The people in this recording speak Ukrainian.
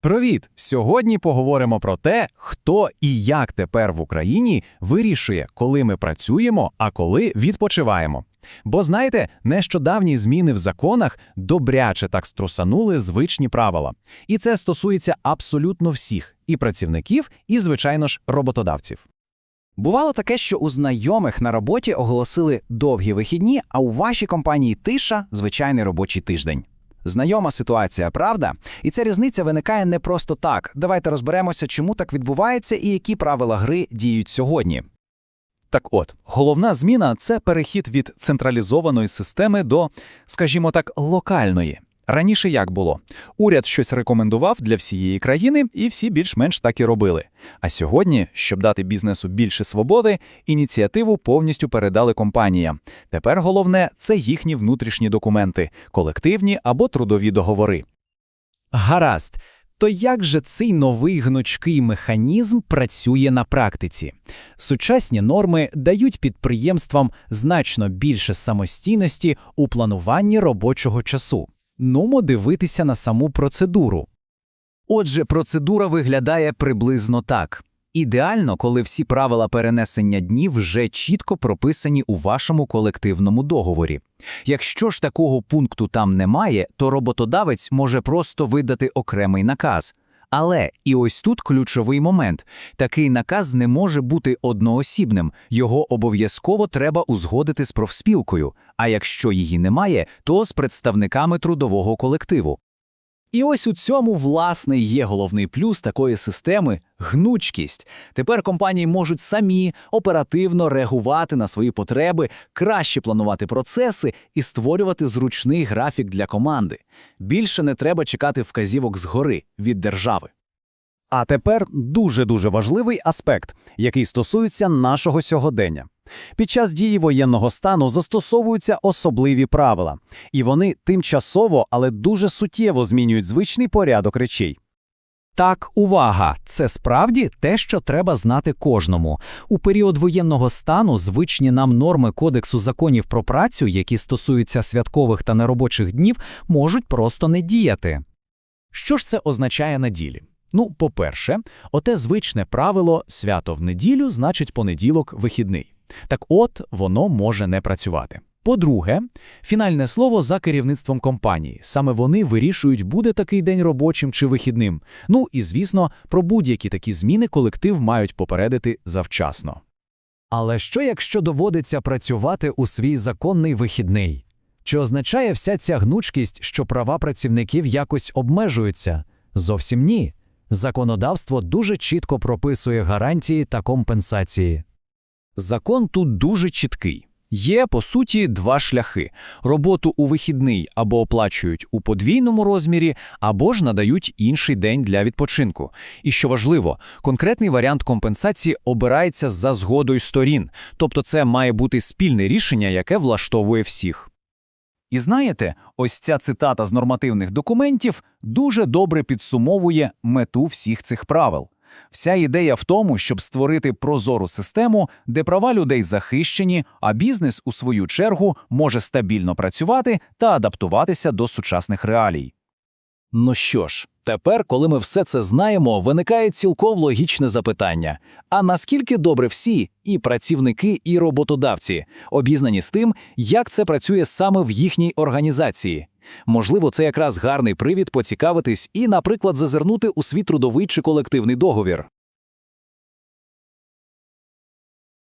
Привіт! Сьогодні поговоримо про те, хто і як тепер в Україні вирішує, коли ми працюємо, а коли відпочиваємо. Бо знаєте, нещодавні зміни в законах добряче так струсанули звичні правила. І це стосується абсолютно всіх і працівників, і, звичайно ж, роботодавців. Бувало таке, що у знайомих на роботі оголосили довгі вихідні, а у вашій компанії тиша звичайний робочий тиждень. Знайома ситуація, правда? І ця різниця виникає не просто так. Давайте розберемося, чому так відбувається і які правила гри діють сьогодні. Так от, головна зміна це перехід від централізованої системи до, скажімо так, локальної. Раніше як було? Уряд щось рекомендував для всієї країни, і всі більш-менш так і робили. А сьогодні, щоб дати бізнесу більше свободи, ініціативу повністю передали компаніям. Тепер головне це їхні внутрішні документи, колективні або трудові договори. Гаразд. То як же цей новий гнучкий механізм працює на практиці? Сучасні норми дають підприємствам значно більше самостійності у плануванні робочого часу. Нумо дивитися на саму процедуру. Отже, процедура виглядає приблизно так. Ідеально, коли всі правила перенесення днів вже чітко прописані у вашому колективному договорі. Якщо ж такого пункту там немає, то роботодавець може просто видати окремий наказ. Але і ось тут ключовий момент: такий наказ не може бути одноосібним, його обов'язково треба узгодити з профспілкою. А якщо її немає, то з представниками трудового колективу. І ось у цьому, власне, є головний плюс такої системи гнучкість. Тепер компанії можуть самі оперативно реагувати на свої потреби, краще планувати процеси і створювати зручний графік для команди. Більше не треба чекати вказівок згори від держави. А тепер дуже-дуже важливий аспект, який стосується нашого сьогодення. Під час дії воєнного стану застосовуються особливі правила, і вони тимчасово, але дуже суттєво змінюють звичний порядок речей. Так, увага! Це справді те, що треба знати кожному. У період воєнного стану звичні нам норми Кодексу законів про працю, які стосуються святкових та неробочих днів, можуть просто не діяти. Що ж це означає на ділі? Ну, по-перше, оте звичне правило свято в неділю значить понеділок вихідний. Так от, воно може не працювати. По-друге, фінальне слово за керівництвом компанії. Саме вони вирішують, буде такий день робочим чи вихідним. Ну і, звісно, про будь-які такі зміни колектив мають попередити завчасно. Але що якщо доводиться працювати у свій законний вихідний? Чи означає вся ця гнучкість, що права працівників якось обмежуються? Зовсім ні. Законодавство дуже чітко прописує гарантії та компенсації. Закон тут дуже чіткий. Є, по суті, два шляхи: роботу у вихідний або оплачують у подвійному розмірі, або ж надають інший день для відпочинку. І що важливо, конкретний варіант компенсації обирається за згодою сторін, тобто це має бути спільне рішення, яке влаштовує всіх. І знаєте, ось ця цитата з нормативних документів дуже добре підсумовує мету всіх цих правил. Вся ідея в тому, щоб створити прозору систему, де права людей захищені, а бізнес, у свою чергу, може стабільно працювати та адаптуватися до сучасних реалій. Ну що ж, тепер, коли ми все це знаємо, виникає цілком логічне запитання: а наскільки добре всі, і працівники, і роботодавці, обізнані з тим, як це працює саме в їхній організації? Можливо, це якраз гарний привід поцікавитись і, наприклад, зазирнути у свій трудовий чи колективний договір.